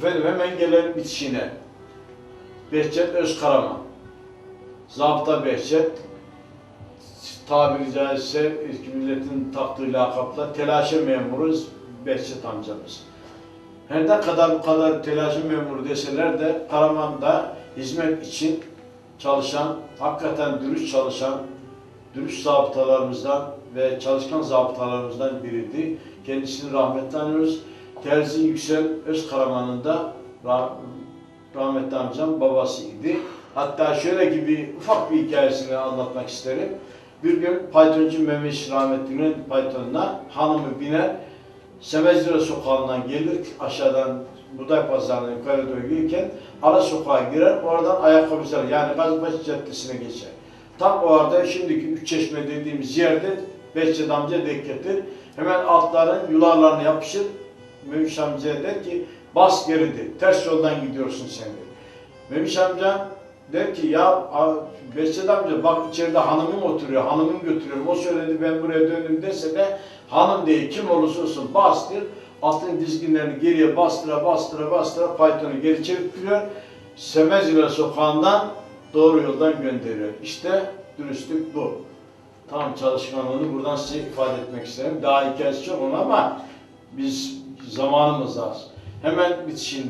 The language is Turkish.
Efendim hemen gelelim bitişine. Behçet Özkaraman. Zabıta Behçet. Tabiri caizse milletin taktığı lakapla telaşe memuruz Behçet amcamız. Her ne kadar bu kadar telaşe memuru deseler de Karaman'da hizmet için çalışan, hakikaten dürüst çalışan, dürüst zabıtalarımızdan ve çalışkan zabıtalarımızdan biriydi. Kendisini rahmetle anıyoruz. Terzi Yüksel Özkaraman'ın da rah- rahmetli amcam babasıydı. Hatta şöyle gibi ufak bir hikayesini anlatmak isterim. Bir gün Paytoncu Memiş rahmetlinin Payton'una hanımı biner, Semezlere sokağından gelir aşağıdan Buday Pazarı'na yukarı doğru ara sokağa girer, oradan ayakkabıcılar yani Gazbaşı Caddesi'ne geçer. Tam o arada şimdiki Üç Çeşme dediğimiz yerde Behçet amca denk. Hemen altların yularlarına yapışır. Memiş amcaya der ki bas geridir, ters yoldan gidiyorsun sen der. Memiş amca der ki ya Behçet amca bak içeride hanımım oturuyor, hanımım götürüyorum. O söyledi ben buraya döndüm dese de hanım değil kim olursa olsun bastır. Altın dizginlerini geriye bastıra bastıra bastıra faytonu geri çeviriyor. Semezgile sokağından doğru yoldan gönderiyor. İşte dürüstlük bu. Tam çalışkanlığını buradan size ifade etmek isterim. Daha hikayesi çok onun ama biz zamanımız az. Hemen bitişinde